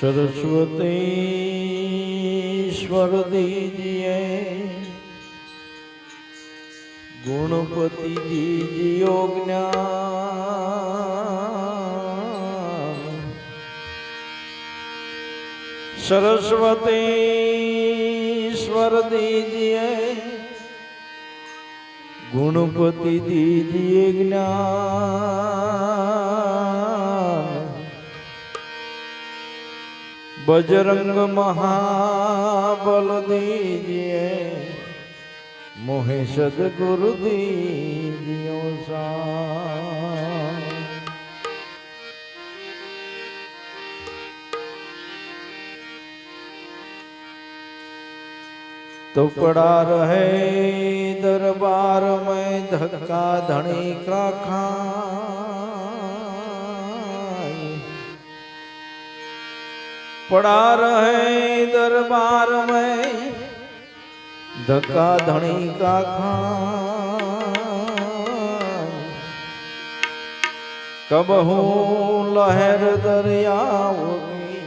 સરસ્વતીશ્વર દીજીએ ગુણપતિ દીજીઓ જ્ઞાન. સરસ્વતીશ્વર દીજીએ ગુણપતિ દીજીએ જ્ઞાન. બજરંગ મહાબલ દીજીએ મોહે સદગુરુ દીજીઓ ટુકડા રહે દરબાર મેં ધક્કા ધણી કાખા. પડા રહે દરબાર મેં ધક્કા ધણી કા ખા કબહુ લહેર દરિયાઓની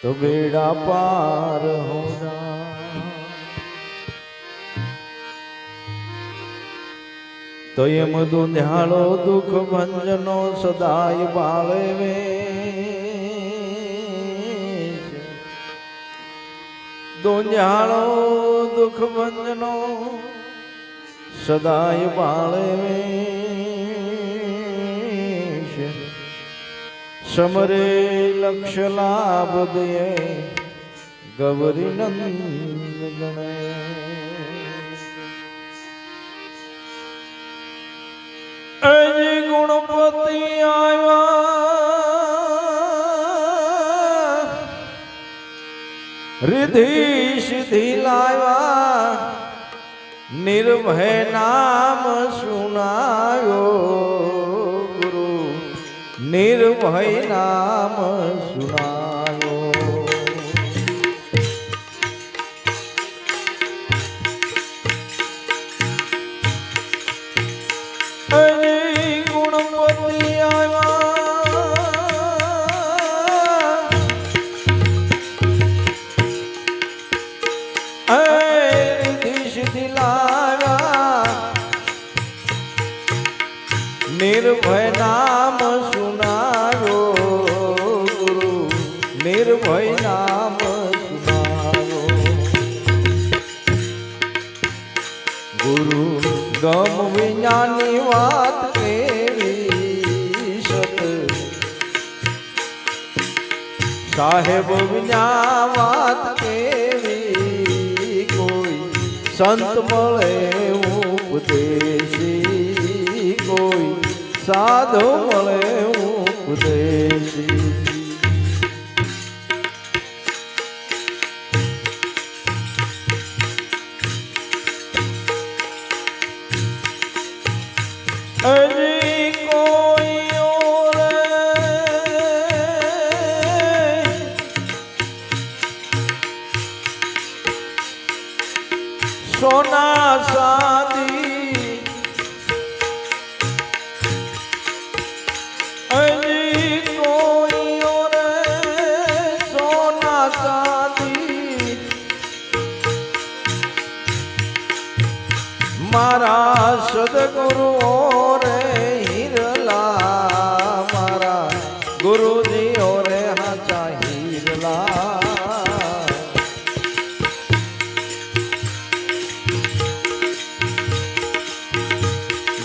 તો બેડા પાર હો તો એમ દુનિયાળો દુઃખ ભંજનો સદાય બાળવે દુંધ્યાળો દુઃખ ભંજનો સદાય બાળવે સમરે લક્ષ લાભ દે, ગૌરી નંદ ગણે. અજી ગુણપતિ આવ્યા રિધિ સિદ્ધિ લાવ્યા નિર્ભય નામ સુનાયો ગુરુ નિર્ભય નામ સુનાયો નિર્ભય નામ સુનાયો ગુરુ ગમ વિજ્ઞાની વાત સાહેબ વિના વાત કેવી કોઈ? સંત મળે ઉપદેશી કોઈ? સાધુ મળે ઉપદેશી મારા સદગુરુ રે હિરલા, મારા ગુરુજી રે હાચા હિરલા.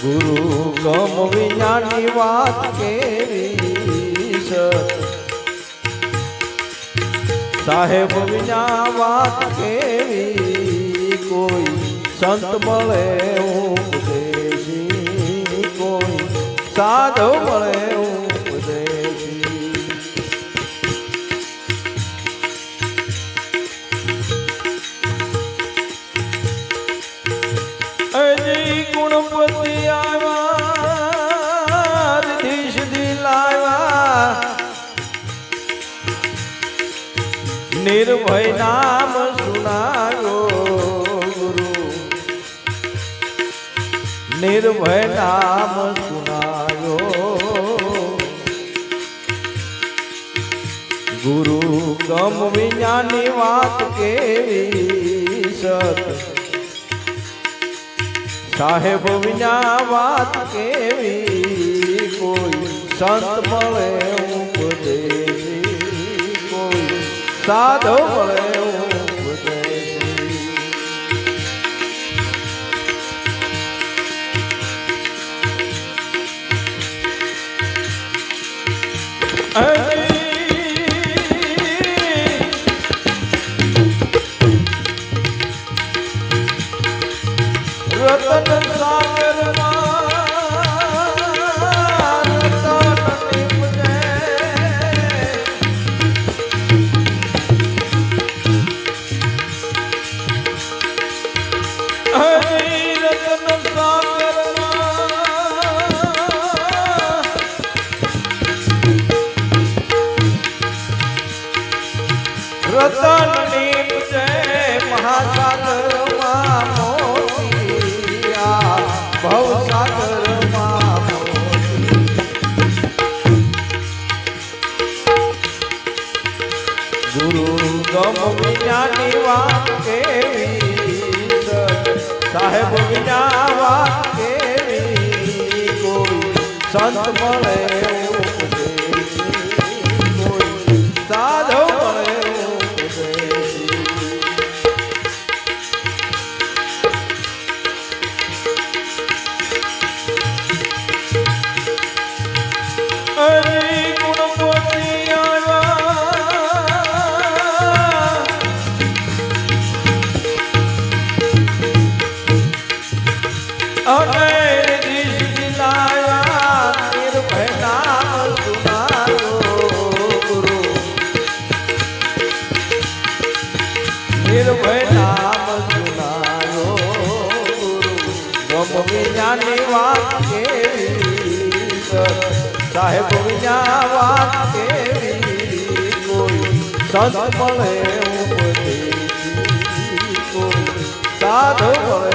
ગુરુ ગમ વિજ્ઞાની વાત કેવી સાહેબ વિના વાત કેવી કોઈ સંત મળે ઉપદેશી કોઈ સાધુ મળે ઉપદેશી અજી ગુણપતિ નિર્ભય નામ સુનાયો ગુરુ ગમ વિજ્ઞાની વાત કેવી સત સાહેબ વિના વાત કેવી કોઈ સંત મળે ઉપદેશી કોઈ સાધો મળે વિના વાત કેવી કોઈ સંત મળે સંત ઉપદેશી. સાધુ મળે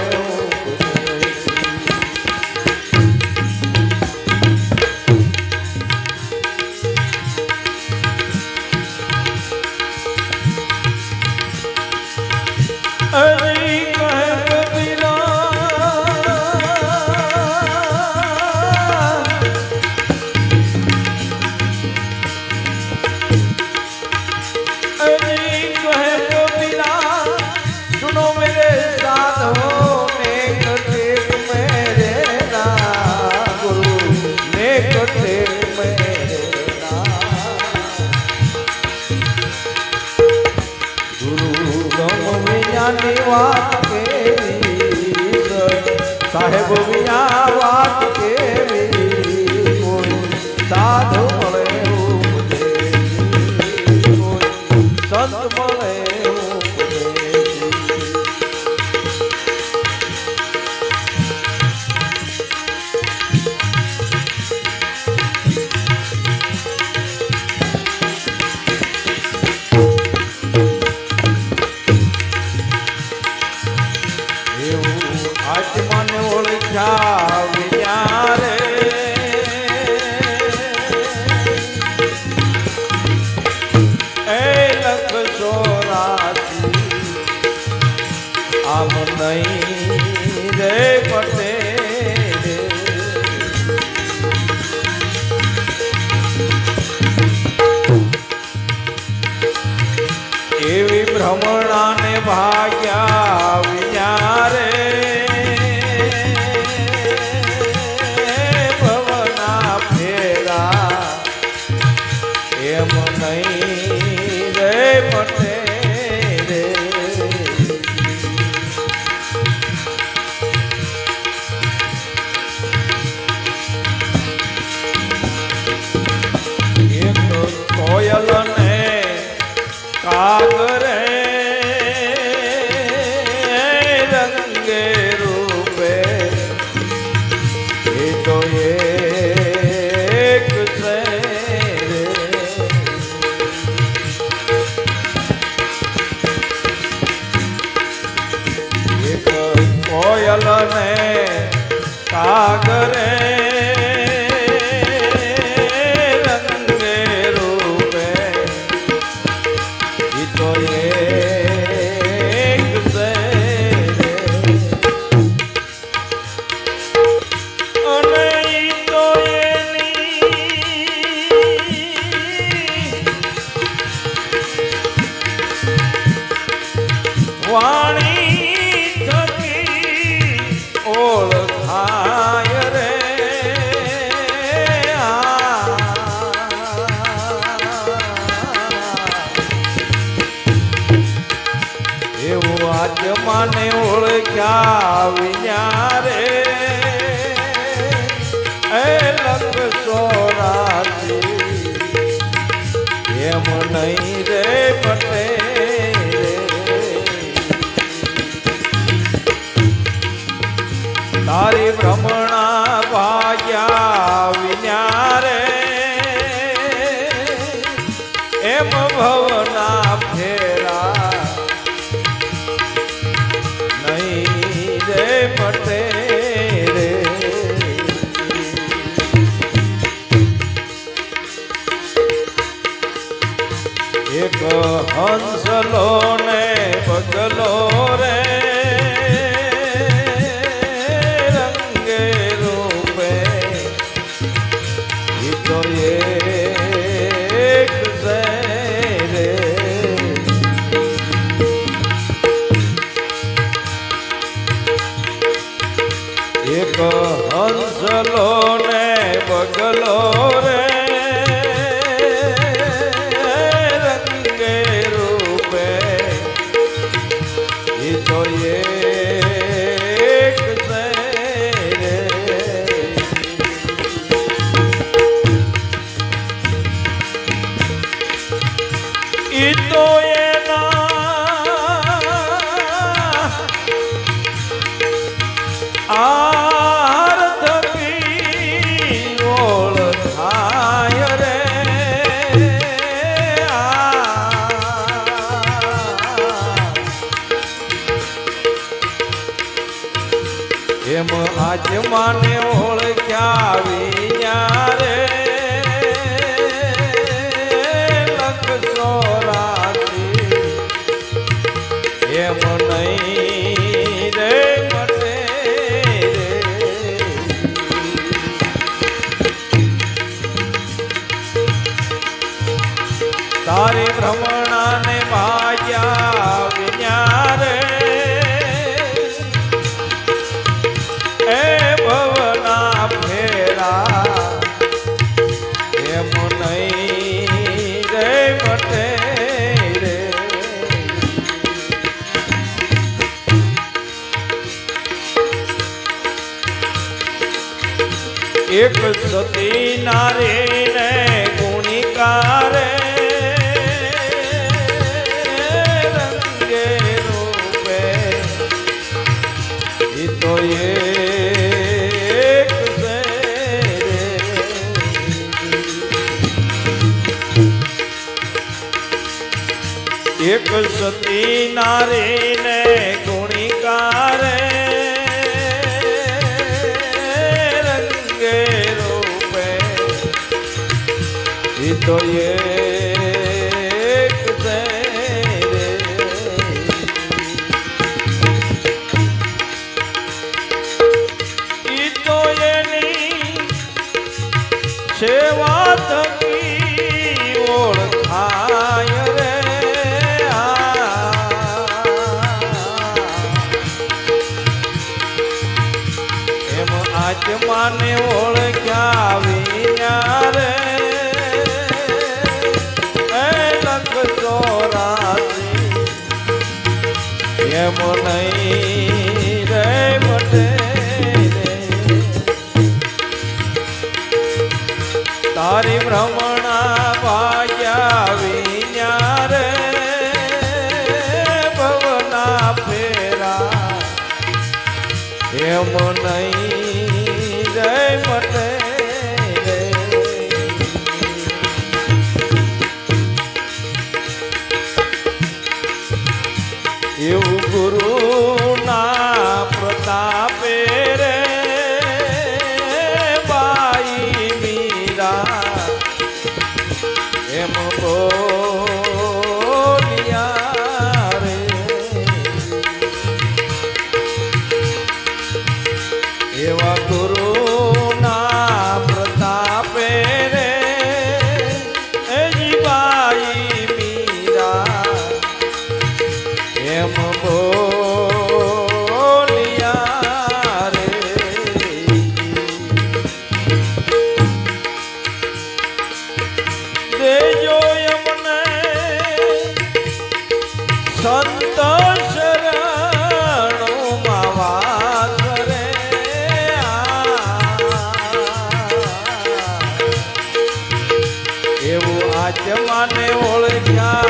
સાહેબ વિના વાત કેવી ભ્રમણાને ભાગ્યા વિચારે ભવના ફેરા એમ નહીં રે પટે રે. એક કોયલ ને ભાગ્યા રે. એ લખ સોરાતી એમ નહીં રે પટેલ તારી ભ્રમણા ભાગ્યા હંસલો ને બગલો માને ઓળખ્યા એક સતી નારીને ગુણિકારે રંગે રૂપે. ઈ તો એક એક સતી નારી તો એક. ઈ તો એની સેવા થકી ઓળખાય રે એમ આત્માને ઓળખ્યા વિના રે એમ નહીં રે મટે. તારી ભ્રમણા ભવના ફેરા નહીં આત્માને ઓળખ્યા.